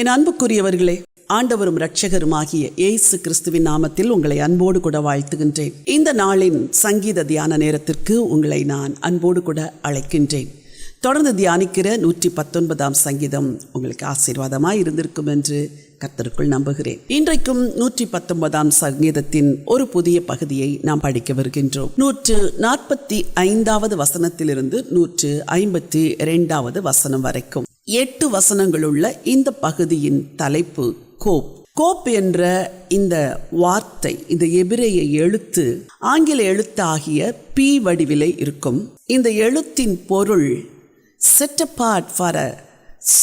என் அன்புக்குரியவர்களே ஆண்டவரும் இரட்சகருமாகிய இயேசு கிறிஸ்துவின் நாமத்தில் உங்களை அன்போடு கூட வாழ்த்துகின்றேன். இந்த நாளின் சங்கீத தியான நேரத்திற்கு உங்களை நான் அன்போடு கூட அழைக்கின்றேன். தொடர்ந்து தியானிக்கிற நூற்றி பத்தொன்பதாம் சங்கீதம் உங்களுக்கு ஆசீர்வாதமாய் இருந்திருக்கும் என்று கர்த்தருக்குள் நம்புகிறேன். இன்றைக்கும் நூற்றி பத்தொன்பதாம் சங்கீதத்தின் ஒரு புதிய பகுதியை நாம் படிக்க வருகின்றோம். நூற்று நாற்பத்தி ஐந்தாவது வசனத்திலிருந்து நூற்று ஐம்பத்தி இரண்டாவது வசனம் வரைக்கும். எட்டு வசனங்களுள்ள இந்த பகுதியின் தலைப்பு கோப். கோப் என்ற இந்த வார்த்தை இந்த எபிரேய எழுத்து ஆங்கில எழுத்தாகிய பி வடிவிலே இருக்கும். இந்த எழுத்தின் பொருள் set apart for a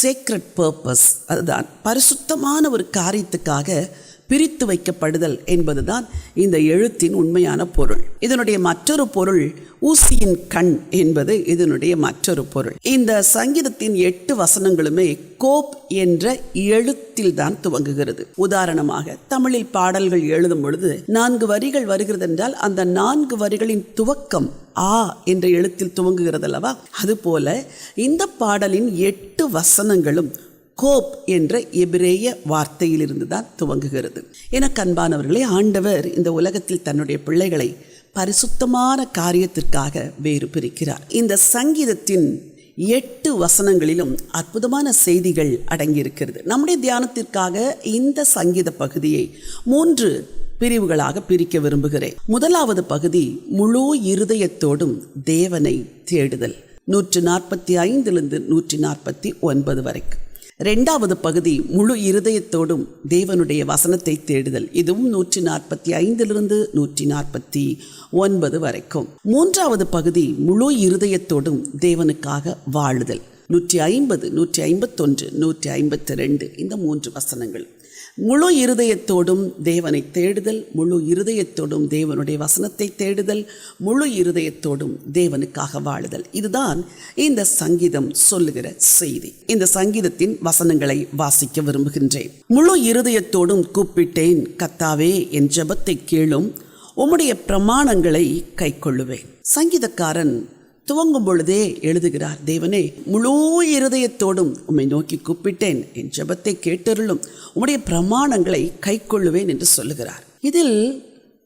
sacred purpose அதுதான் பரிசுத்தமான ஒரு காரியத்துக்காக பிரித்து வைக்கப்படுதல் என்பதுதான் இந்த எழுத்தின் உண்மையான பொருள். இதனுடைய மற்றொரு பொருள் ஊசியின் கண் என்பது இதனுடைய மற்றொரு பொருள். இந்த சங்கீதத்தின் எட்டு வசனங்களுமே கோப் என்ற எழுத்தில் தான் துவங்குகிறது. உதாரணமாக தமிழில் பாடல்கள் எழுதும் பொழுது நான்கு வரிகள் வருகிறது என்றால் அந்த நான்கு வரிகளின் துவக்கம் ஆ என்ற எழுத்தில் துவங்குகிறது அல்லவா அதுபோல இந்த பாடலின் எட்டு வசனங்களும் கோப் என்ற எபிரேய வார்த்தையிலிருந்து தான் துவங்குகிறது. என கண்பானவர்களே ஆண்டவர் இந்த உலகத்தில் தன்னுடைய பிள்ளைகளை பரிசுத்தமான காரியத்திற்காக வேறு பிரிக்கிறார். இந்த சங்கீதத்தின் எட்டு வசனங்களிலும் அற்புதமான செய்திகள் அடங்கியிருக்கிறது. நம்முடைய தியானத்திற்காக இந்த சங்கீத பகுதியை மூன்று பிரிவுகளாக பிரிக்க விரும்புகிறேன். முதலாவது பகுதி முழு இருதயத்தோடும் தேவனை தேடுதல். நூற்று நாற்பத்தி ஐந்திலிருந்து நூற்றி நாற்பத்தி ஒன்பது வரைக்கும். ரெண்டாவது பகுதி முழு இருதயத்தோடும் தேவனுடைய வசனத்தை தேடுதல். இதுவும் நூற்றி நாற்பத்தி ஐந்திலிருந்து நூற்றி நாற்பத்தி ஒன்பது வரைக்கும். மூன்றாவது பகுதி முழு இருதயத்தோடும் தேவனுக்காக வாழுதல். நூற்றி ஐம்பது நூற்றி ஐம்பத்தொன்று நூற்றி ஐம்பத்தி ரெண்டு. இந்த மூன்று வசனங்கள். முழு இருதயத்தோடும் தேவனை தேடுதல் முழு இருதயத்தோடும் தேவனுடைய வசனத்தை தேடுதல் முழு இருதயத்தோடும் தேவனுக்காக வாழுதல். இதுதான் இந்த சங்கீதம் சொல்லுகிற செய்தி. இந்த சங்கீதத்தின் வசனங்களை வாசிக்க விரும்புகின்றேன். முழு இருதயத்தோடும் கூப்பிட்டேன் கத்தாவே என் ஜபத்தை கேளும் உம்முடைய பிரமாணங்களை கைக்கொள்ளுவேன். சங்கீதக்காரன் துவங்கும் பொழுதே எழுதுகிறார் தேவனே முழு இருதயத்தோடும் உம்மை நோக்கி கூப்பிட்டேன் என் ஜபத்தை கேட்டருளும். உம்முடைய பிரமாணங்களை கைக்கொள்ளுவேன் என்று சொல்லுகிறார். இதில்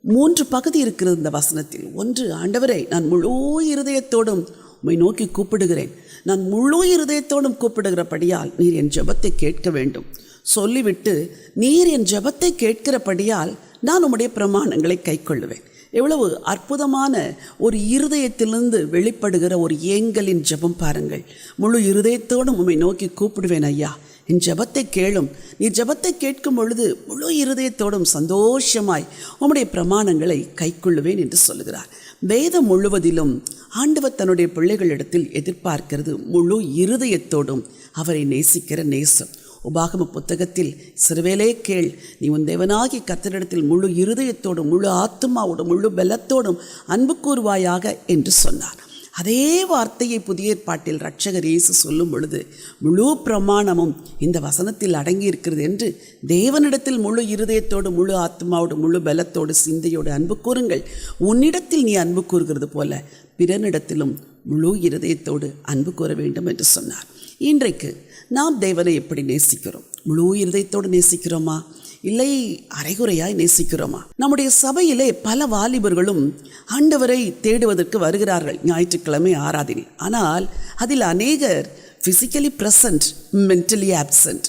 மூன்று பகுதி இருக்கிறது இந்த வசனத்தில். ஒன்று ஆண்டவரை நான் முழு இருதயத்தோடும் உம்மை நோக்கி கூப்பிடுகிறேன். நான் முழு இருதயத்தோடும் கூப்பிடுகிறபடியால் நீர் என் ஜபத்தை கேட்க வேண்டும். சொல்லிவிட்டு நீர் என் ஜபத்தை கேட்கிறபடியால் நான் உம்முடைய பிரமாணங்களை கைக்கொள்ளுவேன். எவ்வளவு அற்புதமான ஒரு இருதயத்திலிருந்து வெளிப்படுகிற ஒரு ஏங்கலின் ஜெபம் பாருங்கள். முழு இருதயத்தோடும் உம்மை நோக்கி கூப்பிடுவேன் ஐயா. என் ஜபத்தை கேளும். நீ ஜபத்தை கேட்கும் பொழுது முழு இருதயத்தோடும் சந்தோஷமாய் உம்முடைய பிரமாணங்களை கைக்கொள்ளுவேன் என்று சொல்லுகிறார். வேதம் முழுவதிலும் ஆண்டவர் தன்னுடைய பிள்ளைகளிடத்தில் எதிர்பார்க்கிறது முழு இருதயத்தோடும் அவரை நேசிக்கிற நேசம். உபாகம புத்தகத்தில் சிறுவேலே கேள். நீ உன் தேவனாகி கத்தனிடத்தில் முழு இருதயத்தோடும் முழு ஆத்மாவோடும் முழு பலத்தோடும் அன்பு கூறுவாயாக என்று சொன்னார். அதே வார்த்தையை புதிய ஏற்பாட்டில் ரட்சகர் இயேசு சொல்லும் பொழுது முழு பிரமாணமும் இந்த வசனத்தில் அடங்கி இருக்கிறது என்று தேவனிடத்தில் முழு இருதயத்தோடு முழு ஆத்மாவோடு முழு பலத்தோடு சிந்தையோடு அன்பு கூறுங்கள். உன்னிடத்தில் நீ அன்பு கூறுகிறது போல பிறனிடத்திலும் முழு இருதயத்தோடு அன்பு கூற வேண்டும் என்று சொன்னார். இன்றைக்கு நாம் தேவனை எப்படி நேசிக்கிறோம்? முழு இருதயத்தோடு நேசிக்கிறோமா? இல்லை அரைகுறையாய் நேசிக்கிறோமா? நம்முடைய சபையிலே பல வாலிபர்களும் ஆண்டவரை தேடுவதற்கு வருகிறார்கள். ஞாயிற்றுக்கிழமை ஆராதனை. ஆனால் அதில் அநேகர் ஃபிசிக்கலி ப்ரெசன்ட் மென்டலி ஆப்சண்ட்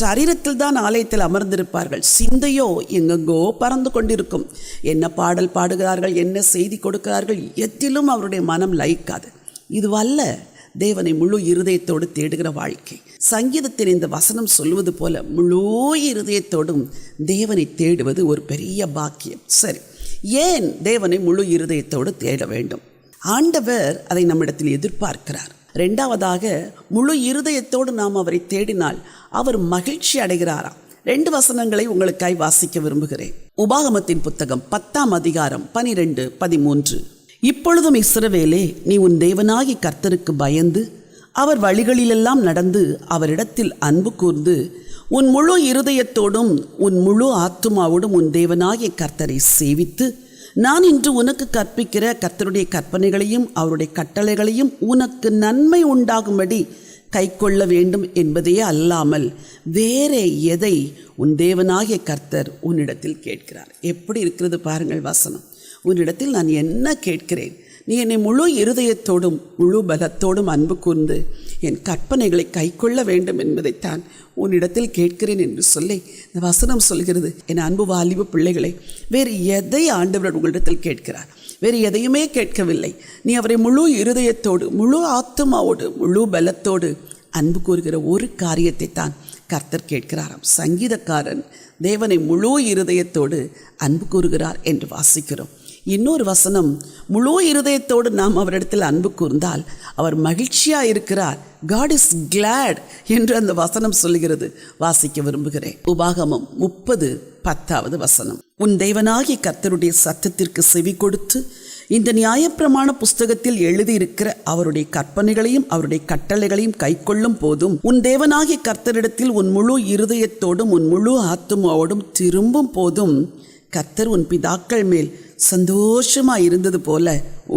சரீரத்தில் தான் ஆலயத்தில் அமர்ந்திருப்பார்கள். சிந்தையோ எங்கெங்கோ பறந்து கொண்டிருக்கும். என்ன பாடல் பாடுகிறார்கள் என்ன செய்தி கொடுக்கிறார்கள் எத்திலும் அவருடைய மனம் லயிக்காது. இதுவல்ல தேவனை முழு இருதயத்தோடு தேடுகிற வாழ்க்கை. சங்கீதத்தின் இந்த வசனம் சொல்வது போல முழு இருதயத்தோடும் தேவனை தேடுவது ஒரு பெரிய பாக்கியம். சரி ஏன் தேவனை முழு இருதயத்தோடு தேட வேண்டும்? ஆண்டவர் அதை நம்மிடத்தில் எதிர்பார்க்கிறார். ரெண்டாவதாக முழு இருதயத்தோடு நாம் அவரை தேடினால் அவர் மகிழ்ச்சி அடைகிறாராம். ரெண்டு வசனங்களை உங்களுக்காய் வாசிக்க விரும்புகிறேன். உபாகமத்தின் புத்தகம் பத்தாம் அதிகாரம் பனிரெண்டு பதிமூன்று. இப்பொழுதும் இஸ்ரவேலே நீ உன் தேவனாகி கர்த்தருக்கு பயந்து அவர் வழிகளிலெல்லாம் நடந்து அவரிடத்தில் அன்பு கூர்ந்து உன் முழு இருதயத்தோடும் உன் முழு ஆத்துமாவோடும் உன் தேவனாகிய கர்த்தரை சேவித்து நான் இன்று உனக்கு கற்பிக்கிற கர்த்தருடைய கற்பனைகளையும் அவருடைய கட்டளைகளையும் உனக்கு நன்மை உண்டாகும்படி கைக்கொள்ள வேண்டும் என்பதே அல்லாமல் வேறே எதை உன் தேவனாகிய கர்த்தர் உன்னிடத்தில் கேட்கிறார். எப்படி இருக்கிறது பாருங்கள் வசனம். உன்னிடத்தில் நான் என்ன கேட்கிறேன்? நீ என்னை முழு இருதயத்தோடும் முழு பலத்தோடும் அன்பு கூர்ந்து என் கற்பனைகளை கைக்கொள்ள வேண்டும் என்பதைத்தான் உன்னிடத்தில் கேட்கிறேன் என்று சொல்லி இந்த வசனம் சொல்கிறது. என் அன்பு வாலிப பிள்ளைகளை வேறு எதை ஆண்டவர் உங்களிடத்தில் கேட்கிறார்? வேறு எதையுமே கேட்கவில்லை. நீ அவரை முழு இருதயத்தோடு முழு ஆத்மாவோடு முழு பலத்தோடு அன்பு கூறுகிற ஒரு காரியத்தை தான் கர்த்தர் கேட்கிறாராம். சங்கீதக்காரன் தேவனை முழு இருதயத்தோடு அன்பு கூறுகிறார் என்று வாசிக்கிறோம். இன்னொரு வசனம் முழு இருதயத்தோடு நாம் அவரிடத்தில் அன்பு கூர்ந்தால் அவர் மகிழ்ச்சியாக இருக்கிறார். காட் இஸ் கிளாட் என்று அந்த வசனம் சொல்லுகிறது. வாசிக்க விரும்புகிறேன். உபாகமம் முப்பது பத்தாவது வசனம். உன் தெய்வனாகி கர்த்தருடைய சத்தத்திற்கு செவி கொடுத்து இந்த நியாயப்பிரமாண புஸ்தகத்தில் எழுதியிருக்கிற அவருடைய கற்பனைகளையும் அவருடைய கட்டளைகளையும் கைக்கொள்ளும் போதும் உன் தேவனாகிய கர்த்தரிடத்தில் உன் முழு இருதயத்தோடும் உன் முழு ஆத்துமாவோடும் திரும்பும் போதும் கர்த்தர் உன் பிதாக்கள் மேல் சந்தோஷமாக இருந்தது போல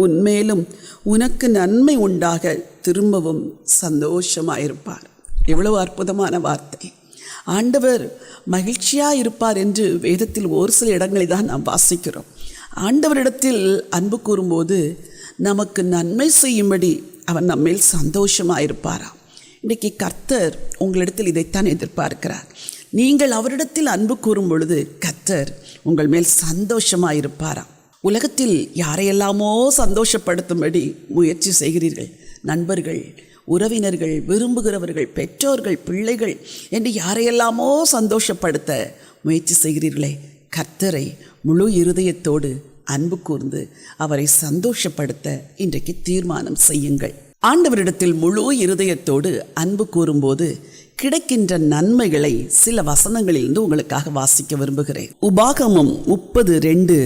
உன்மேலும் உனக்கு நன்மை உண்டாக திரும்பவும் சந்தோஷமாக இருப்பார் எவ்வளவு அற்புதமான வார்த்தை. ஆண்டவர் மகிழ்ச்சியாக இருப்பார் என்று வேதத்தில் ஒரு சில இடங்களை தான் நாம் வாசிக்கிறோம். ஆண்டவரிடத்தில் அன்பு கூறும்போது நமக்கு நன்மை செய்யும்படி அவன் நம்மேல் சந்தோஷமாக இருப்பாராம் இன்றைக்கி கர்த்தர் உங்களிடத்தில் இதைத்தான் எதிர்பார்க்கிறார். நீங்கள் அவரிடத்தில் அன்பு கூறும் பொழுது கர்த்தர் உங்கள் மேல் சந்தோஷமாக இருப்பாராம் உலகத்தில் யாரையெல்லாமோ சந்தோஷப்படுத்தும்படி முயற்சி செய்கிறீர்கள். நண்பர்கள் உறவினர்கள் விரும்புகிறவர்கள் பெற்றோர்கள் பிள்ளைகள் என்று யாரையெல்லாமோ சந்தோஷப்படுத்த முயற்சி செய்கிறீர்களே. கர்த்தரை முழு இருதயத்தோடு அன்பு கூர்ந்து அவரை சந்தோஷப்படுத்த இன்றைக்கு தீர்மானம் செய்யுங்கள். ஆண்டவரிடத்தில் முழு இருதயத்தோடு அன்பு கூறும்போது கிடைக்கின்ற நன்மைகளை சில வசனங்களிலிருந்து உங்களுக்காக வாசிக்க விரும்புகிறேன். உபாகமம் முப்பது ரெண்டு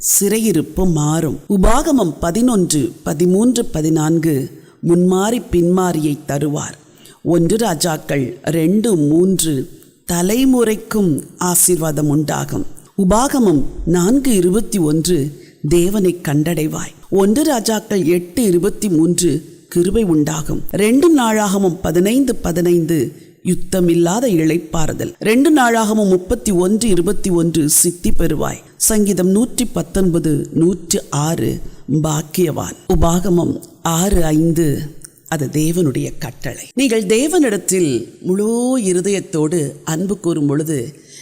சிறையிருப்பு மாறும். உபாகமம் பதினொன்று பதிமூன்று பதினான்கு முன்மாறி பின்மாறியை தருவார். ஒன்று ராஜாக்கள் ரெண்டு மூன்று தலைமுறைக்கும் ஆசீர்வாதம் உண்டாகும் உபாகமம் நான்கு இருபத்தி ஒன்று தேவனை கண்டடைவாய். ஒன்று ராஜாக்கள் எட்டு இருபத்தி மூன்று கிருபை உண்டாகும். ரெண்டு நாளாகமும் பதினைந்து பதினைந்து யுத்தமில்லாத இழைப்பாறுதல். ரெண்டு நாளாகமும் முப்பத்தி ஒன்று இருபத்தி ஒன்று சித்தி பெறுவாய். சங்கீதம் நூற்றி பத்தொன்பது நூற்றி ஆறு பாக்கியவான். உபாகமம் ஆறு ஐந்து அது தேவனுடைய கட்டளை. நீங்கள் தேவனிடத்தில் முழு இருதயத்தோடு அன்பு கூறும் பொழுது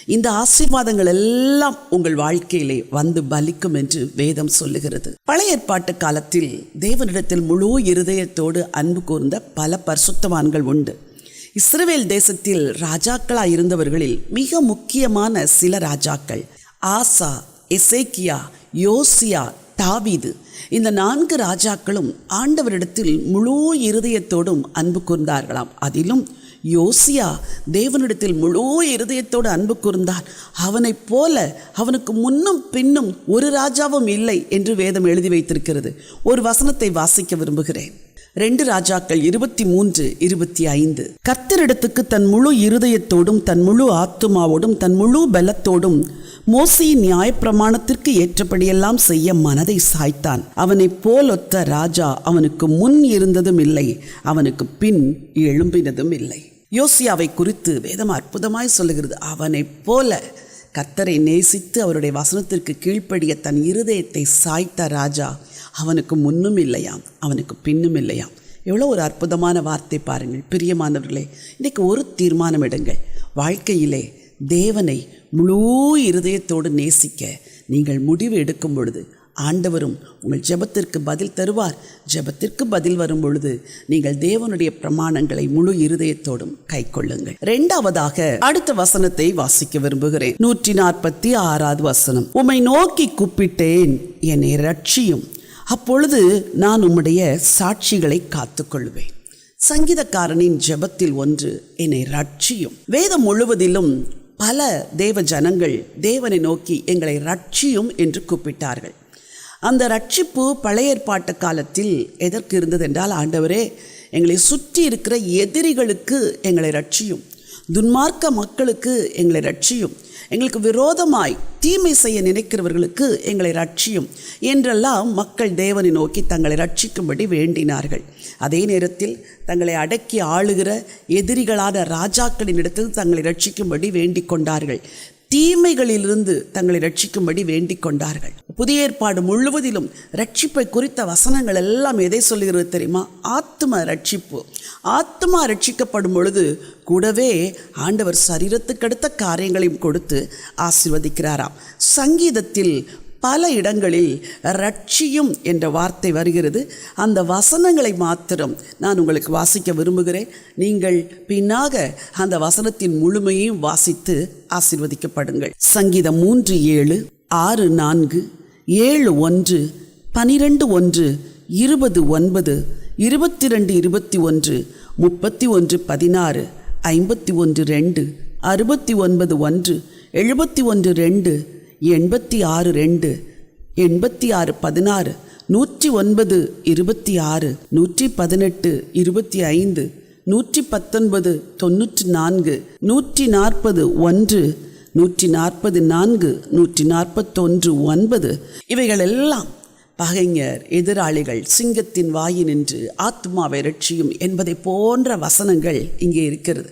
இந்த ஆசீர்வாதங்கள் எல்லாம் உங்கள் வாழ்க்கையிலே வந்து பலிக்கும் என்று வேதம் சொல்லுகிறது. பழைய ஏற்பாட்டு காலத்தில் தேவனிடத்தில் முழு இருதயத்தோடு அன்பு கூர்ந்த பல பரிசுத்தவான்கள் உண்டு. இஸ்ரேல் தேசத்தில் ராஜாக்களாக இருந்தவர்களில் மிக முக்கியமான சில ராஜாக்கள். ஆசா எசேக்கியா யோசியா தாவீது. இந்த நான்கு ராஜாக்களும் ஆண்டவரிடத்தில் முழு இருதயத்தோடும் அன்பு கூர்ந்தார்களாம். அதிலும் யோசியா தேவனிடத்தில் முழு இருதயத்தோடு அன்பு கூர்ந்தார். அவனைப் போல அவனுக்கு முன்னும் பின்னும் ஒரு ராஜாவும் இல்லை என்று வேதம் எழுதி வைத்திருக்கிறது. ஒரு வசனத்தை வாசிக்க விரும்புகிறேன். ரெண்டு ராஜாக்கள் இருபத்தி மூன்று இருபத்தி ஐந்து கர்த்தரிடத்துக்கு தன் முழு இருதயத்தோடும் தன் முழு ஆத்துமாவோடும் தன் முழு பலத்தோடும் மோசியின் நியாயப்பிரமாணத்திற்கு ஏற்றபடியெல்லாம் செய்ய மனதை சாய்த்தான். அவனைப் போலொத்த ராஜா அவனுக்கு முன் இருந்ததும் இல்லை அவனுக்கு பின் எழும்பினதும் இல்லை. யோசியாவை குறித்து வேதம் அற்புதமாய் சொல்லுகிறது. அவனைப் போல கர்த்தரை நேசித்து அவருடைய வசனத்திற்கு கீழ்ப்படிய தன் இருதயத்தை சாய்த்த ராஜா அவனுக்கு முன்னும் இல்லையாம் அவனுக்கு பின்னும் இல்லையாம். எவ்வளோ ஒரு அற்புதமான வார்த்தை பாருங்கள் பிரியமானவர்களே. இன்றைக்கு ஒரு தீர்மானம் எடுங்கள். வாழ்க்கையிலே தேவனை முழு இருதயத்தோடு நேசிக்க நீங்கள் முடிவு எடுக்கும் பொழுது ஆண்டவரும் உங்கள் ஜெபத்திற்கு பதில் தருவார். ஜெபத்திற்கு பதில் வரும் பொழுது நீங்கள் தேவனுடைய பிரமாணங்களை முழு இருதயத்தோடும் கை கொள்ளுங்கள். இரண்டாவதாக அடுத்த வசனத்தை வாசிக்க விரும்புகிறேன். நூற்றி நாற்பத்தி ஆறாவது வசனம். உம்மை நோக்கி கூப்பிட்டேன் என்னை ரட்சியும் அப்பொழுது நான் உம்முடைய சாட்சிகளை காத்துக்கொள்வேன். சங்கீதக்காரனின் ஜெபத்தில் ஒன்று என்னை ரட்சியும் வேதம் முழுவதிலும் பல தேவ ஜனங்கள் தேவனை நோக்கி எங்களை ரட்சியும் என்று கூப்பிட்டார்கள். அந்த ரட்சிப்பு பழைய ஏற்பாட்டு காலத்தில் எதற்கு இருந்தது என்றால் ஆண்டவரே எங்களை சுற்றி இருக்கிற எதிரிகளுக்கு எங்களை ரட்சியும் துன்மார்க்க மக்களுக்கு எங்களை ரட்சியும் எங்களுக்கு விரோதமாய் தீமை செய்ய நினைக்கிறவர்களுக்கு எங்களை ரட்சியும். என்றெல்லாம் மக்கள் தேவனை நோக்கி தங்களை ரட்சிக்கும்படி வேண்டினார்கள். அதே நேரத்தில் தங்களை அடக்கி ஆளுகிற எதிரிகளான ராஜாக்களின் இடத்தில் தங்களை ரட்சிக்கும்படி வேண்டிக் கொண்டார்கள் தீமைகளிலிருந்து தங்களை ரட்சிக்கும்படி வேண்டிக் கொண்டார்கள். புதிய ஏற்பாடு முழுவதிலும் ரட்சிப்பை குறித்த வசனங்கள் எல்லாம் எதை சொல்லுகிறது தெரியுமா? ஆத்ம ரட்சிப்பு. ஆத்மா ரட்சிக்கப்படும் பொழுது கூடவே ஆண்டவர் சரீரத்துக்கடுத்த காரியங்களையும் கொடுத்து ஆசிர்வதிக்கிறாராம். சங்கீதத்தில் பல இடங்களில் ரட்சியும் என்ற வார்த்தை வருகிறது. அந்த வசனங்களை மாத்திரம் நான் உங்களுக்கு வாசிக்க விரும்புகிறேன். நீங்கள் பின்னாக அந்த வசனத்தின் முழுமையையும் வாசித்து ஆசிர்வதிக்கப்படுங்கள். சங்கீதம் மூன்று ஏழு ஆறு நான்கு ஏழு ஒன்று பனிரெண்டு ஒன்று இருபது ஒன்பது இருபத்தி ரெண்டு இருபத்தி ஒன்று முப்பத்தி ஒன்று பதினாறு ஐம்பத்தி ஒன்று ரெண்டு அறுபத்தி ஒன்பது ஒன்று எழுபத்தி ஒன்று ரெண்டு எண்பத்தி ஆறு ரெண்டு எண்பத்தி ஆறு பதினாறு நூற்றி ஒன்பது இருபத்தி ஆறு நூற்றி பதினெட்டு இருபத்தி ஐந்து நூற்றி பத்தொன்பது தொன்னூற்றி நான்கு நூற்றி நாற்பது ஒன்று நூற்றி நாற்பது நான்கு நூற்றி நாற்பத்தொன்று ஒன்பது. இவைகளெல்லாம் பகைஞர் எதிராளிகள் சிங்கத்தின் வாயினின்று ஆத்மாவை ரட்சியும் என்பதை போன்ற வசனங்கள் இங்கே இருக்கிறது.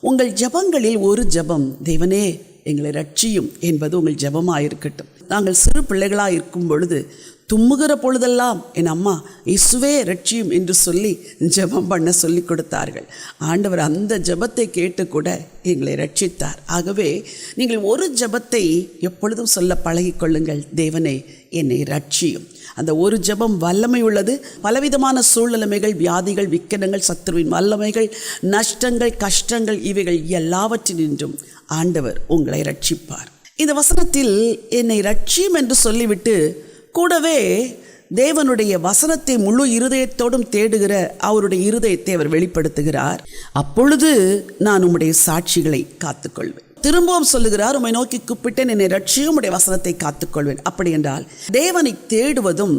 உங்கள் ஜபங்களில் ஒரு ஜபம் தேவனே எங்களை ரட்சியும் என்பது உங்கள் ஜபமாக இருக்கட்டும். நாங்கள் சிறு பிள்ளைகளாக இருக்கும் பொழுது தும்முகிற பொழுதெல்லாம் என் அம்மா இசுவே ரட்சியும் என்று சொல்லி ஜெபம் பண்ண சொல்லி கொடுத்தார்கள். ஆண்டவர் அந்த ஜபத்தை கேட்டு கூட எங்களை ரட்சித்தார். ஆகவே நீங்கள் ஒரு ஜெபத்தை எப்பொழுதும் சொல்ல பழகிக்கொள்ளுங்கள் தேவனே என்னை ரட்சியும். அந்த ஒரு ஜெபம் வல்லமை உள்ளது. பலவிதமான சூழ்நிலைமைகள் வியாதிகள் விக்கனங்கள் சத்துருவின் வல்லமைகள் நஷ்டங்கள் கஷ்டங்கள் இவைகள் எல்லாவற்றினின்றும் ஆண்டவர் உங்களை ரட்சிப்பார் இந்த வசனத்தில் என்னை ரட்சியும் என்று சொல்லிவிட்டு கூடவே தேவனுடைய வசனத்தை முழு இருதயத்தோடும் தேடுகிற அவருடைய இருதயத்தை அவர் வெளிப்படுத்துகிறார். அப்பொழுது நான் உம்முடைய சாட்சிகளை காத்துக்கொள்வேன். திரும்பவும் சொல்லுகிறார் உம்மை நோக்கி கூப்பிட்டேன் என்னை ரட்சியும் உடைய வசனத்தை காத்துக்கொள்வேன். அப்படி என்றால் தேவனை தேடுவதும்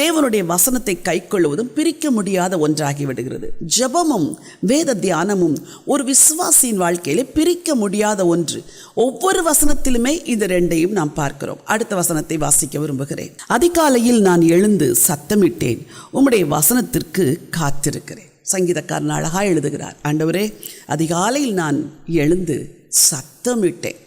தேவனுடைய வசனத்தை கைக்கொள்வதும் பிரிக்க முடியாத ஒன்றாகி விடுகிறது. ஜெபமும் வேத தியானமும் ஒரு விசுவாசியின் வாழ்க்கையிலே பிரிக்க முடியாத ஒன்று. ஒவ்வொரு வசனத்திலுமே இந்த ரெண்டையும் நாம் பார்க்கிறோம். அடுத்த வசனத்தை வாசிக்க விரும்புகிறேன். அதிகாலையில் நான் எழுந்து சத்தமிட்டேன் உம்முடைய வசனத்திற்கு காத்திருக்கிறேன். சங்கீதக்காரன் அழகாக எழுதுகிறார் ஆண்டவரே அதிகாலையில் நான் எழுந்து சத்தமிட்டேன்.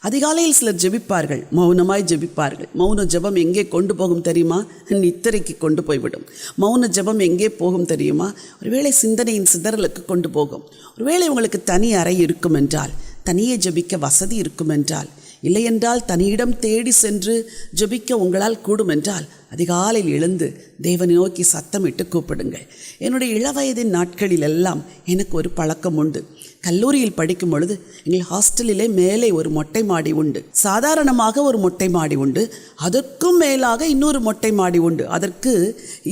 அதிகாலையில் சிலர் ஜெபிப்பார்கள். மௌனமாய் ஜெபிப்பார்கள். மௌன ஜெபம் எங்கே கொண்டு போகும் தெரியுமா? நித்திரைக்கு கொண்டு போய்விடும். மௌன ஜெபம் எங்கே போகும் தெரியுமா? ஒருவேளை சிந்தனையின் சிதறலுக்கு கொண்டு போகும். ஒருவேளை உங்களுக்கு தனி அறை இருக்கும் என்றால் தனியே ஜெபிக்க வசதி இருக்கும் என்றால் இல்லையென்றால் தனியிடம் தேடி சென்று ஜெபிக்க உங்களால் கூடும் என்றால் அதிகாலையில் எழுந்து தேவனை நோக்கி சத்தமிட்டு கூப்பிடுங்கள். என்னுடைய இளவயதின் நாட்களில் எல்லாம் எனக்கு ஒரு பழக்கம் உண்டு கல்லூரியில் படிக்கும் பொழுது எங்கள் ஹாஸ்டலிலே மேலே ஒரு மொட்டை மாடி உண்டு. சாதாரணமாக ஒரு மொட்டை மாடி உண்டு. அதற்கும் மேலாக இன்னொரு மொட்டை மாடி உண்டு. அதற்கு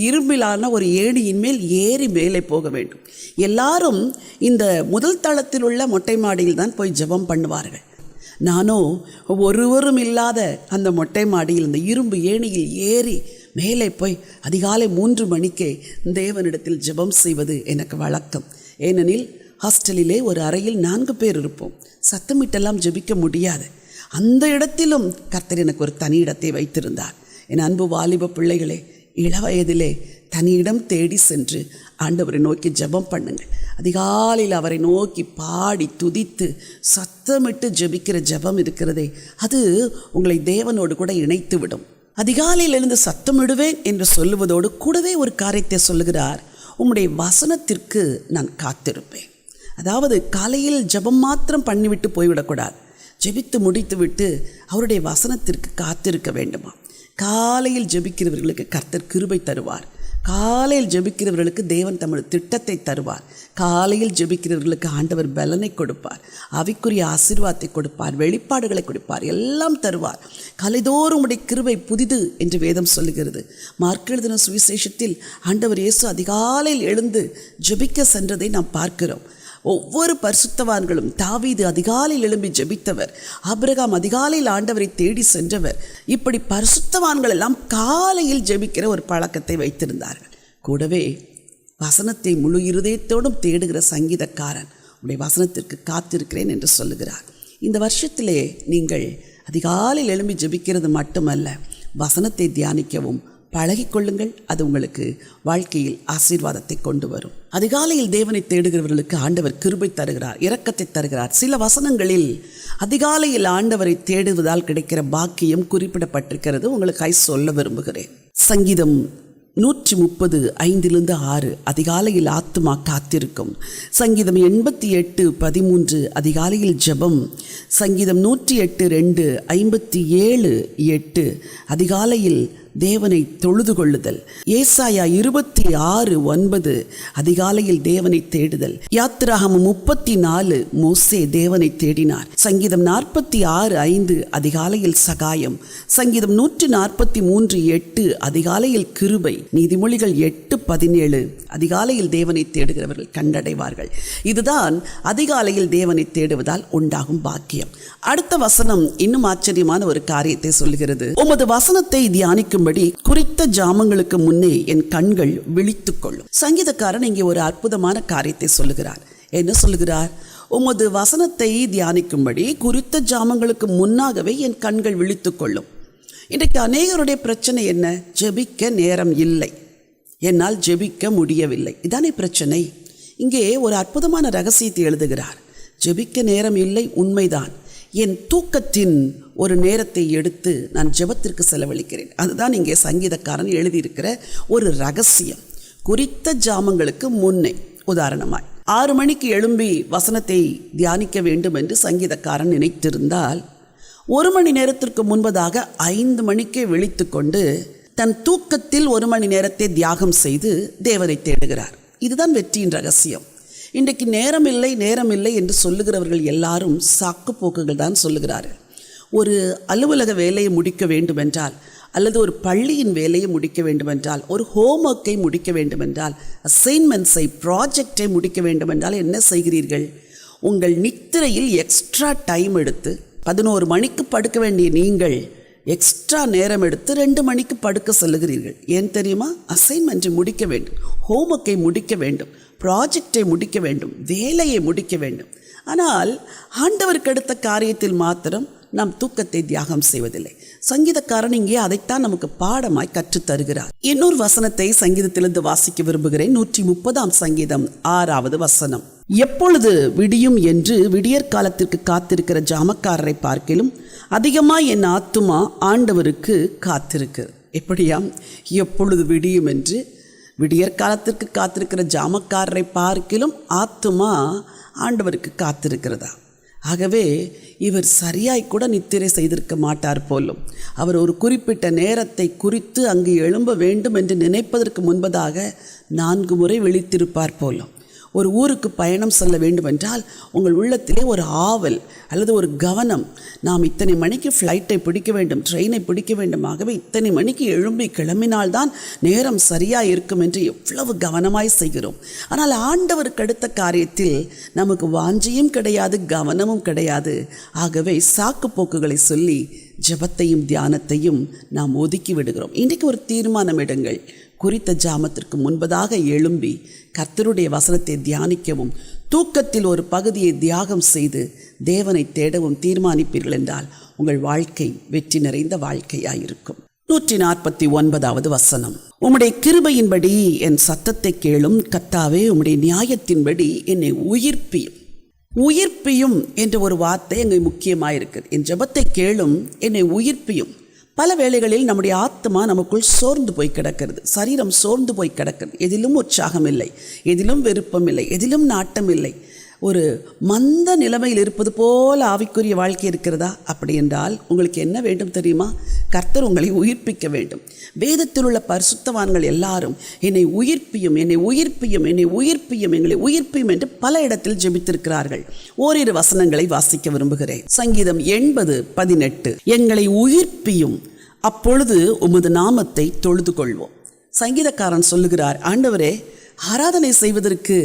இரும்பிலான ஒரு ஏணியின் மேல் ஏறி மேலே போக வேண்டும். எல்லாரும் இந்த முதல் தளத்தில் உள்ள மொட்டை மாடியில் தான் போய் ஜெபம் பண்ணுவார்கள். நானோ ஒருவரும் இல்லாத அந்த மொட்டை மாடியில் இந்த இரும்பு ஏணியில் ஏறி மேலே போய் அதிகாலை மூன்று மணிக்கே தேவனிடத்தில் ஜெபம் செய்வது எனக்கு வழக்கம். ஏனெனில் ஹாஸ்டலிலே ஒரு அறையில் நான்கு பேர் இருப்போம். சத்தமிட்டெல்லாம் ஜெபிக்க முடியாது. அந்த இடத்திலும் கர்த்தர் எனக்கு ஒரு தனி இடத்தை வைத்திருந்தார். என் அன்பு வாலிப பிள்ளைகளே இளவயதிலே தனியிடம் தேடி சென்று ஆண்டவரை நோக்கி ஜெபம் பண்ணுங்கள். அதிகாலையில் அவரை நோக்கி பாடி துதித்து சத்தமிட்டு ஜெபிக்கிற ஜெபம் இருக்கிறதே அது உங்களை தேவனோடு கூட இணைத்து விடும் அதிகாலையில் எழுந்து சத்தமிடுவேன் என்று சொல்லுவதோடு கூடவே ஒரு காரியத்தை சொல்லுகிறார். உம்முடைய வசனத்திற்கு நான் காத்திருப்பேன். அதாவது காலையில் ஜெபம் மாத்திரம் பண்ணிவிட்டு போய்விடக்கூடாது. ஜெபித்து முடித்துவிட்டு அவருடைய வசனத்திற்கு காத்திருக்க வேண்டுமா? காலையில் ஜெபிக்கிறவர்களுக்கு கர்த்தர் கிருபை தருவார். காலையில் ஜெபிக்கிறவர்களுக்கு தேவன் தமது திட்டத்தை தருவார். காலையில் ஜெபிக்கிறவர்களுக்கு ஆண்டவர் பலனை கொடுப்பார். அவைக்குரிய ஆசீர்வாதத்தை கொடுப்பார். வெளிப்பாடுகளை கொடுப்பார். எல்லாம் தருவார். கலைதோறும் உடைய கிருபை புதிது என்று வேதம் சொல்லுகிறது. மார்க்கெழுதின சுவிசேஷத்தில் ஆண்டவர் இயேசு அதிகாலையில் எழுந்து ஜெபிக்க சென்றதை நாம் பார்க்கிறோம். ஒவ்வொரு பரிசுத்தவான்களும் தாவீது அதிகாலையில் எழும்பி ஜெபித்தவர். ஆபிரகாம் அதிகாலையில் ஆண்டவரை தேடி சென்றவர். இப்படி பரிசுத்தவான்கள் எல்லாம் காலையில் ஜெபிக்கிற ஒரு பழக்கத்தை வைத்திருந்தார்கள். கூடவே வசனத்தை முழு இருதயத்தோடும் தேடுகிற சங்கீதக்காரன் உடைய வசனத்திற்கு காத்திருக்கிறேன் என்று சொல்லுகிறார். இந்த வருஷத்திலே நீங்கள் அதிகாலையில் எழும்பி ஜெபிக்கிறது மட்டுமல்ல வசனத்தை தியானிக்கவும் பழகிக்கொள்ளுங்கள். அது உங்களுக்கு வாழ்க்கையில் ஆசீர்வாதத்தை கொண்டு வரும். அதிகாலையில் தேவனை தேடுகிறவர்களுக்கு ஆண்டவர் கிருபை தருகிறார் இரக்கத்தை தருகிறார். சில வசனங்களில் அதிகாலையில் ஆண்டவரை தேடுவதால் கிடைக்கிற பாக்கியம் குறிப்பிடப்பட்டிருக்கிறது. உங்களுக்கு சொல்ல விரும்புகிறேன். சங்கீதம் நூற்றி முப்பது ஐந்திலிருந்து ஆறு. அதிகாலையில் ஆத்துமா காத்திருக்கும். சங்கீதம் எண்பத்தி எட்டு பதிமூன்று. அதிகாலையில் ஜெபம். சங்கீதம் நூற்றி எட்டு ரெண்டு. ஐம்பத்தி ஏழு எட்டு. அதிகாலையில் தேவனை தொழுது கொள்ளுதல் ஏசாயா இருபத்தி ஆறு ஒன்பது அதிகாலையில் தேவனை தேடுதல். யாத்திராகமம் முப்பத்தி நாலு மோசே தேவனை தேடினார். சங்கீதம் நாற்பத்தி ஆறு ஐந்து அதிகாலையில் சகாயம். சங்கீதம் நூற்றி நாற்பத்தி மூன்று எட்டு அதிகாலையில் கிருபை. நீதிமொழிகள் எட்டு பதினேழு அதிகாலையில் தேவனை தேடுகிறவர்கள் கண்டடைவார்கள். இதுதான் அதிகாலையில் தேவனை தேடுவதால் உண்டாகும் பாக்கியம். அடுத்த வசனம் இன்னும் ஆச்சரியமான ஒரு காரியத்தை சொல்கிறது உமது வசனத்தை தியானிக்கும் தியானிக்கும்படி குறித்த ஜாமங்களுக்கு முன்னே என் கண்கள் விழித்துக் கொள்ளும். சங்கீதக்காரன் இங்கே ஒரு அற்புதமான காரியத்தை சொல்லுகிறார். என்ன சொல்லுகிறார்? உமது வசனத்தை தியானிக்கும்படி குறித்த ஜாமங்களுக்கு முன்னாகவே என் கண்கள் விழித்துக் கொள்ளும். இன்றைக்கு அநேகருடைய பிரச்சனை என்ன? ஜெபிக்க நேரம் இல்லை. என்னால் ஜெபிக்க முடியவில்லை. இதானே பிரச்சனை. இங்கே ஒரு அற்புதமான ரகசியத்தை எழுதுகிறார். ஜெபிக்க நேரம் இல்லை உண்மைதான். என் தூக்கத்தின் ஒரு நேரத்தை எடுத்து நான் ஜெபத்திற்கு செலவழிக்கிறேன். அதுதான் இங்கே சங்கீதக்காரன் எழுதியிருக்கிற ஒரு ரகசியம். குறித்த ஜாமங்களுக்கு முன்னே உதாரணமாய் ஆறு மணிக்கு எழும்பி வசனத்தை தியானிக்க வேண்டும் என்று சங்கீதக்காரன் நினைத்திருந்தால் ஒரு மணி நேரத்திற்கு முன்பதாக ஐந்து மணிக்கே விழித்து கொண்டு தன் தூக்கத்தில் ஒரு மணி நேரத்தை தியாகம் செய்து தேவனை தேடுகிறார். இதுதான் வெற்றியின் ரகசியம். இன்றைக்கு நேரம் இல்லை நேரம் இல்லை என்று சொல்லுகிறவர்கள் எல்லாரும் சாக்கு போக்குகள் தான் சொல்லுகிறாரு ஒரு அலுவலக வேலையை முடிக்க வேண்டுமென்றால் அல்லது ஒரு பள்ளியின் வேலையை முடிக்க வேண்டுமென்றால் ஒரு ஹோம்ஒர்க்கை முடிக்க வேண்டுமென்றால் அசைன்மெண்ட்ஸை ப்ராஜெக்டை முடிக்க வேண்டுமென்றால் என்ன செய்கிறீர்கள்? உங்கள் நித்திரையில் எக்ஸ்ட்ரா டைம் எடுத்து பதினோரு மணிக்கு படுக்க வேண்டிய நீங்கள் எக்ஸ்ட்ரா நேரம் எடுத்து ரெண்டு மணிக்கு படுக்க செல்லுகிறீர்கள். ஏன் தெரியுமா? அசைன்மெண்ட்டை முடிக்க வேண்டும் ஹோம்ஒர்க்கை முடிக்க வேண்டும். ப்ராஜெக்டை முடிக்க வேண்டும் வேலையை முடிக்க வேண்டும். ஆனால் ஆண்டவருக்கு அடுத்த காரியத்தில் மாத்திரம் நாம் தூக்கத்தை தியாகம் செய்வதில்லை. சங்கீதக்காரன் இங்கே அதைத்தான் நமக்கு பாடமாய் கற்றுத் தருகிறார். இன்னொரு வசனத்தை சங்கீதத்திலிருந்து வாசிக்க விரும்புகிறேன். நூற்றி முப்பதாம் சங்கீதம் ஆறாவது வசனம். எப்பொழுது விடியும் என்று விடியற் காலத்திற்கு காத்திருக்கிற ஜாமக்காரரை பார்க்கிலும் அதிகமாக என் ஆத்துமா ஆண்டவருக்கு காத்திருக்கு. எப்படியாம்? எப்பொழுது விடியும் என்று விடியற் காலத்திற்கு காத்திருக்கிற ஜாமக்காரரை பார்க்கிலும் ஆத்துமா ஆண்டவருக்கு காத்திருக்கிறதா? ஆகவே இவர் சரியாய் கூட நித்திரை செய்திருக்க மாட்டார் போலும். அவர் ஒரு குறிப்பிட்ட நேரத்தை குறித்து அங்கு எழும்ப வேண்டும் என்று நினைப்பதற்கு முன்பதாக நான்கு முறை விழித்திருப்பார் போலும். ஒரு ஊருக்கு பயணம் செல்ல வேண்டுமென்றால் உங்கள் உள்ளத்திலே ஒரு ஆவல் அல்லது ஒரு கவனம். நாம் இத்தனை மணிக்கு ஃப்ளைட்டை பிடிக்க வேண்டும் ட்ரெயினை பிடிக்க வேண்டும் ஆகவே இத்தனை மணிக்கு எழும்பி கிளம்பினால்தான் நேரம் சரியாக இருக்கும் என்று எவ்வளவு கவனமாய் செய்கிறோம். ஆனால் ஆண்டவருக்கு அடுத்த காரியத்தில் நமக்கு வாஞ்சியும் கிடையாது கவனமும் கிடையாது. ஆகவே சாக்கு போக்குகளை சொல்லி ஜபத்தையும் தியானத்தையும் நாம் ஒதுக்கி விடுகிறோம். இன்றைக்கு ஒரு தீர்மானம் எடுங்கள். குறித்த ஜாமத்திற்கு முன்பதாக எழும்பி கர்த்தருடைய வசனத்தை தியானிக்கவும் தூக்கத்தில் ஒரு பகுதியை தியாகம் செய்து தேவனை தேடவும் தீர்மானிப்பீர்கள் என்றால் உங்கள் வாழ்க்கை வெற்றி நிறைந்த வாழ்க்கையாயிருக்கும். நூற்றி நாற்பத்தி ஒன்பதாவது வசனம். உம்முடைய கிருபையின்படி என் சத்தத்தை கேளும் கத்தாவே உம்முடைய நியாயத்தின்படி என்னை உயிர்ப்பியும். உயிர்ப்பியும் என்ற ஒரு வார்த்தை எங்கள் முக்கியமாக இருக்குது என் ஜபத்தை கேளும் என்னை உயிர்ப்பியும். பல வேளைகளில் நம்முடைய ஆத்மா நமக்குள் சோர்ந்து போய் கிடக்கிறது. சரீரம் சோர்ந்து போய் கிடக்கிறது. எதிலும் உற்சாகம் இல்லை எதிலும் விருப்பம் இல்லை எதிலும் நாட்டம் இல்லை ஒரு மந்த நிலைமையில் இருப்பது போல ஆவிக்குரிய வாழ்க்கை இருக்கிறதா? அப்படி என்றால் உங்களுக்கு என்ன வேண்டும் தெரியுமா? கர்த்தர் உங்களை உயிர்ப்பிக்க வேண்டும். வேதத்தில் உள்ள பரிசுத்தவான்கள் எல்லாரும் என்னை உயிர்ப்பியும் என்னை உயிர்ப்பியும் என்னை உயிர்ப்பியும் எங்களை உயிர்ப்பியும் என்று பல இடத்தில் ஜெபித்திருக்கிறார்கள். ஓரிரு வசனங்களை வாசிக்க விரும்புகிறேன். சங்கீதம் எண்பது பதினெட்டு. எங்களை உயிர்ப்பியும். அப்பொழுது உமது நாமத்தை தொழுது கொள்வோம் சங்கீதக்காரன் சொல்லுகிறார் ஆண்டவரே ஆராதனை செய்வதற்கு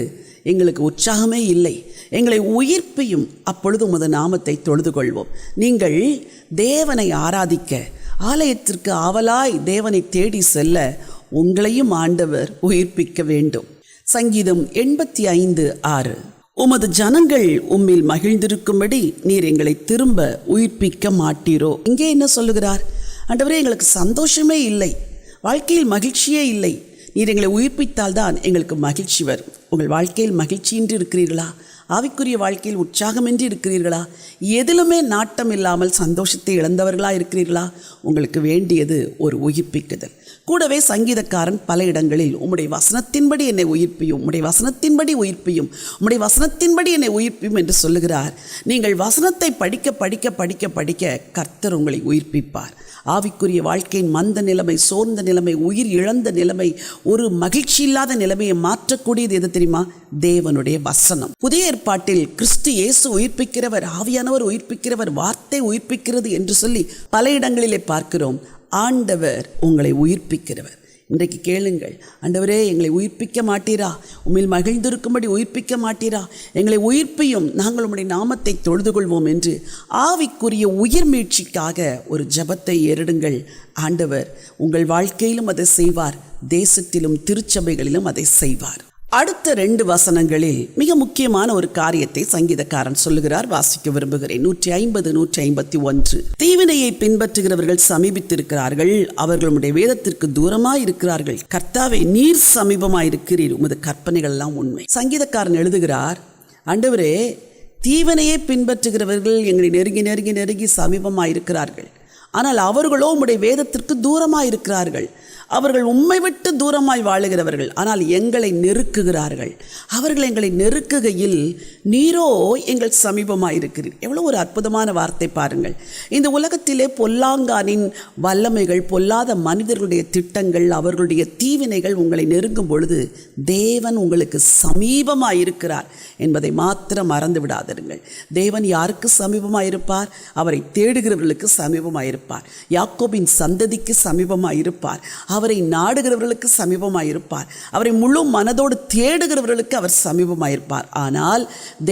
எங்களுக்கு உற்சாகமே இல்லை. எங்களை உயிர்ப்பியும் அப்பொழுது உமது நாமத்தை தொழுது கொள்வோம் நீங்கள் தேவனை ஆராதிக்க ஆலயத்திற்கு ஆவலாய் தேவனை தேடி செல்ல உங்களையும் ஆண்டவர் உயிர்ப்பிக்க வேண்டும். சங்கீதம் எண்பத்தி ஐந்து ஆறு. உமது ஜனங்கள் உம்மில் மகிழ்ந்திருக்கும்படி நீர் எங்களை திரும்ப உயிர்ப்பிக்க மாட்டீரோ? இங்கே என்ன சொல்லுகிறார்? ஆண்டவரே எங்களுக்கு சந்தோஷமே இல்லை. வாழ்க்கையில் மகிழ்ச்சியே இல்லை. நீர் எங்களை உயிர்ப்பித்தால் தான் எங்களுக்கு மகிழ்ச்சி வரும். உங்கள் வாழ்க்கையில் மகிழ்ச்சியின்றி இருக்கிறீர்களா? ஆவிக்குரிய வாழ்க்கையில் உற்சாகமின்றி இருக்கிறீர்களா? எதிலுமே நாட்டம் இல்லாமல் சந்தோஷத்தை இழந்தவர்களாக இருக்கிறீர்களா? உங்களுக்கு வேண்டியது ஒரு உயிர்ப்பிக்குதல். கூடவே சங்கீதக்காரன் பல இடங்களில் உம்முடைய வசனத்தின்படி என்னை உயிர்ப்பியும் உம்முடைய வசனத்தின்படி உயிர்ப்பியும் உம்முடைய வசனத்தின்படி என்னை உயிர்ப்பியும் என்று சொல்லுகிறார். நீங்கள் வசனத்தை படிக்க படிக்க படிக்க படிக்க கர்த்தர் உங்களை உயிர்ப்பிப்பார். ஆவிக்குரிய வாழ்க்கையின் மந்த நிலைமை சோர்ந்த நிலைமை உயிர் இழந்த நிலைமை ஒரு மகிழ்ச்சி இல்லாத நிலைமையை மாற்றக்கூடியது எது தெரியுமா? தேவனுடைய வசனம். புதிய ஏற்பாட்டில் கிறிஸ்து இயேசு உயிர்ப்பிக்கிறவர் ஆவியானவர் உயிர்ப்பிக்கிறவர் வார்த்தை உயிர்ப்பிக்கிறது என்று சொல்லி பல இடங்களிலே பார்க்கிறோம். ஆண்டவர் உங்களை உயிர்ப்பிக்கிறவர். இன்றைக்கு கேளுங்கள் ஆண்டவரே எங்களை உயிர்ப்பிக்க மாட்டீரா? உண்மையில் மகிழ்ந்திருக்கும்படி உயிர்ப்பிக்க மாட்டீரா? எங்களை உயிர்ப்பியும் நாங்கள் உம்முடைய நாமத்தை தொழுது கொள்வோம் என்று ஆவிக்குரிய உயிர் மீட்சிக்காக ஒரு ஜபத்தை ஏறிடுங்கள். ஆண்டவர் உங்கள் வாழ்க்கையிலும் அதை செய்வார் தேசத்திலும் திருச்சபைகளிலும் அதை செய்வார். அடுத்த ரெண்டு வசனங்களில் மிக முக்கியமான ஒரு காரியத்தை சங்கீதக்காரன் சொல்லுகிறார். வாசிக்க விரும்புகிறேன். நூற்றி ஐம்பது நூற்றி ஐம்பத்தி ஒன்று. தீவினையை பின்பற்றுகிறவர்கள் சமீபித்திருக்கிறார்கள். அவர்களுடைய வேதத்திற்கு தூரமாய் இருக்கிறார்கள் கர்த்தாவை நீர் சமீபமாய் இருக்கிறீர் உமது கற்பனைகள் எல்லாம் உண்மை. சங்கீதக்காரன் எழுதுகிறார் ஆண்டவரே தீவனையை பின்பற்றுகிறவர்கள் எங்களை நெருங்கி நெருங்கி நெருங்கி சமீபமாய் இருக்கிறார்கள் ஆனால் அவர்களோ உம்முடைய வேதத்திற்கு தூரமாக இருக்கிறார்கள் அவர்கள் உம்மை விட்டு தூரமாய் வாழுகிறவர்கள். ஆனால் எங்களை நெருக்குகிறார்கள். அவர்கள் எங்களை நெருக்குகையில் நீரோ எங்கள் சமீபமாக இருக்கிறீர். எவ்வளோ ஒரு அற்புதமான வார்த்தை பாருங்கள். இந்த உலகத்திலே பொல்லாங்கானின் வல்லமைகள் பொல்லாத மனிதர்களுடைய திட்டங்கள் அவர்களுடைய தீவினைகள் உங்களை நெருங்கும் பொழுது தேவன் உங்களுக்கு சமீபமாக இருக்கிறார் என்பதை மாத்திரம் மறந்து விடாதிருங்கள். தேவன் யாருக்கு சமீபமாக இருப்பார்? அவரை தேடுகிறவர்களுக்கு சமீபமாக இருப்பார். யாக்கோபின் சந்ததிக்கு சமீபமாக இருப்பார். அவரை நாடுகிறவர்களுக்கு சமீபமாயிருப்பார். அவரை முழு மனதோடு தேடுகிறவர்களுக்கு அவர் சமீபமாயிருப்பார். ஆனால்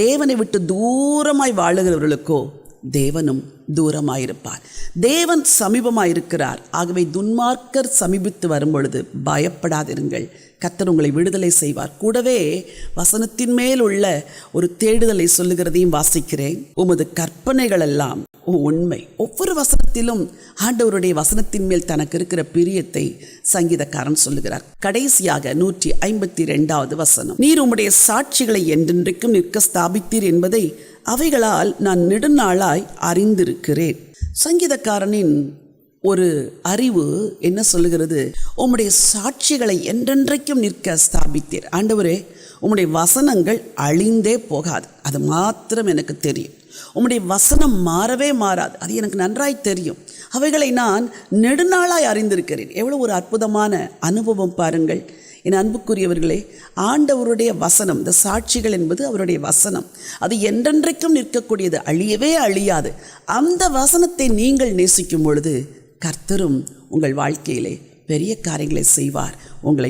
தேவனை விட்டு தூரமாய் வாழுகிறவர்களுக்கோ தேவனும் தூரமாயிருப்பார். தேவன் சமீபமாயிருக்கிறார். ஆகவே துன்மார்க்கர் சமீபித்து வரும்பொழுது பயப்படாதிருங்கள். கத்தர் உங்களை விடுதலை செய்வார். கூடவே வசனத்தின் மேல் உள்ள ஒரு தேடுதலை சொல்லுகிறதையும் வாசிக்கிறேன். உமது கற்பனைகள் எல்லாம் உண்மை. ஒவ்வொரு வசனத்திலும் ஆண்டவருடைய வசனத்தின் மேல் தனக்கு இருக்கிற பிரியத்தை சங்கீதக்காரன் சொல்லுகிறார். கடைசியாக நூற்றி ஐம்பத்தி ரெண்டாவது வசனம். நீர் உம்முடைய சாட்சிகளை என்றென்றைக்கும் நிற்க ஸ்தாபித்தீர் என்பதை அவைகளால் நான் நெடுநாளாய் அறிந்திருக்கிறேன். சங்கீதக்காரனின் ஒரு அறிவு என்ன சொல்லுகிறது? உம்முடைய சாட்சிகளை என்றென்றைக்கும் நிற்க ஸ்தாபித்தீர். ஆண்டவரே உம்முடைய வசனங்கள் அழிந்தே போகாது. அது மாத்திரம் எனக்கு தெரியும். உம்முடைய வசனம் மாறவே மாறாது. அது எனக்கு நன்றாய் தெரியும். அவைகளை நான் நெடுநாளாய் அறிந்திருக்கிறேன். எவ்வளோ ஒரு அற்புதமான அனுபவம் பாருங்கள். என் அன்புக்குரியவர்களே ஆண்டவருடைய வசனம் இந்த சாட்சிகள் என்பது அவருடைய வசனம். அது என்றென்றைக்கும் நிற்கக்கூடியது அழியவே அழியாது. அந்த வசனத்தை நீங்கள் நேசிக்கும் பொழுது கர்த்தரும் உங்கள் வாழ்க்கையிலே பெரிய காரியங்களை செய்வார். உங்களை